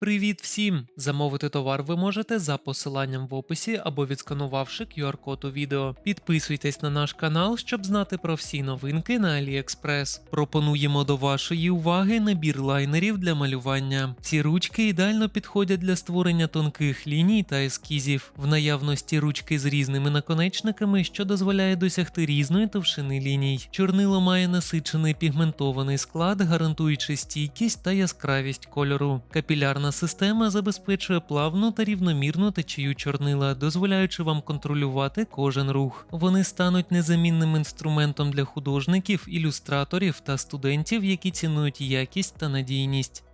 Привіт всім! Замовити товар ви можете за посиланням в описі або відсканувавши QR-код у відео. Підписуйтесь на наш канал, щоб знати про всі новинки на AliExpress. Пропонуємо до вашої уваги набір лайнерів для малювання. Ці ручки ідеально підходять для створення тонких ліній та ескізів. В наявності ручки з різними наконечниками, що дозволяє досягти різної товщини ліній. Чорнило має насичений пігментований склад, гарантуючи стійкість та яскравість кольору. Капілярна система забезпечує плавну та рівномірну течію чорнила, дозволяючи вам контролювати кожен рух. Вони стануть незамінним інструментом для художників, ілюстраторів та студентів, які цінують якість та надійність.